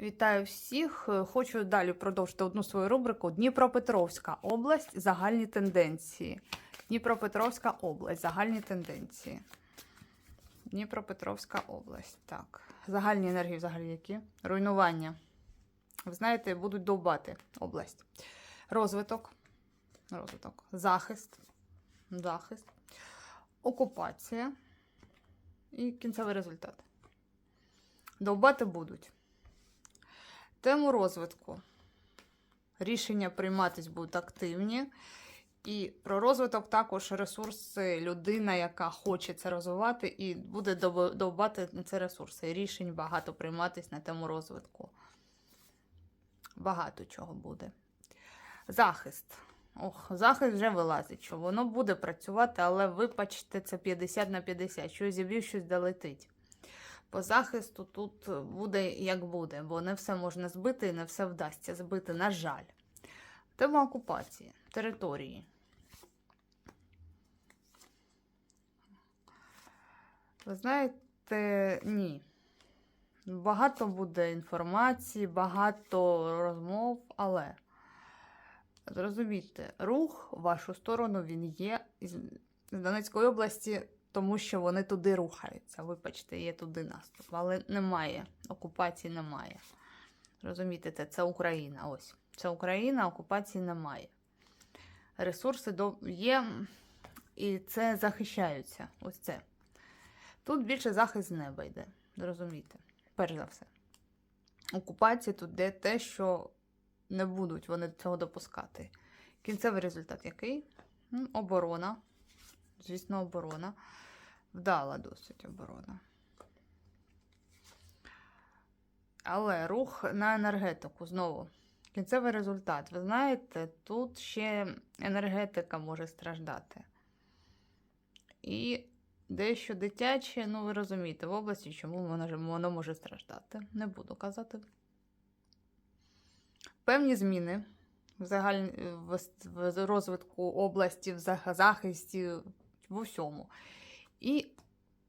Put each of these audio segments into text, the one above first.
Вітаю всіх. Хочу далі продовжити одну свою рубрику Дніпропетровська область. Загальні тенденції. Дніпропетровська область. Загальні тенденції. Дніпропетровська область. Так. Загальні енергії взагалі які? Руйнування. Ви знаєте, будуть довбати область. Розвиток. Розвиток. Захист. Захист. Окупація. І кінцевий результат. Довбати будуть. Тему розвитку. Рішення прийматись будуть активні. І про розвиток також ресурси, людина, яка хоче це розвивати, і буде дов- довбати на це ресурси. Рішень багато прийматись на тему розвитку. Багато чого буде. Захист. Ох, захист вже вилазить, що воно буде працювати, але вибачте, це 50 на 50. Щось зіб'ю, щось долетить. По захисту тут буде як буде, бо не все можна збити і не все вдасться збити, на жаль. Тема окупації території. Ви знаєте, ні. Багато буде інформації, багато розмов, але зрозумійте, рух в вашу сторону він є з Донецької області, тому що вони туди рухаються. Вибачте, є туди наступ. Але немає. Окупації немає. Розумієте, це, Україна. Ось. Це Україна, окупації немає. Ресурси є, і це захищаються. Ось це. Тут більше захист неба йде. Зрозумійте. Перш за все. Окупація тут де те, що не будуть вони цього допускати. Кінцевий результат який? Оборона. Звісно, оборона. Вдала досить оборона. Але рух на енергетику знову. Кінцевий результат. Ви знаєте, тут ще енергетика може страждати. І дещо дитяче, ну ви розумієте, в області, чому воно, може страждати. Не буду казати. Певні зміни в, загаль... в розвитку області, в захисті, в усьому. І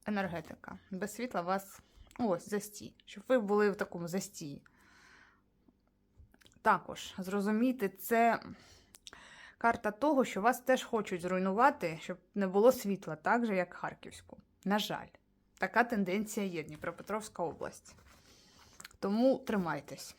енергетика. Без світла вас ось застій. Щоб ви були в такому застії. Також зрозумійте, це карта того, що вас теж хочуть зруйнувати, щоб не було світла, так же, як Харківську. На жаль, така тенденція є Дніпропетровська область. Тому тримайтесь.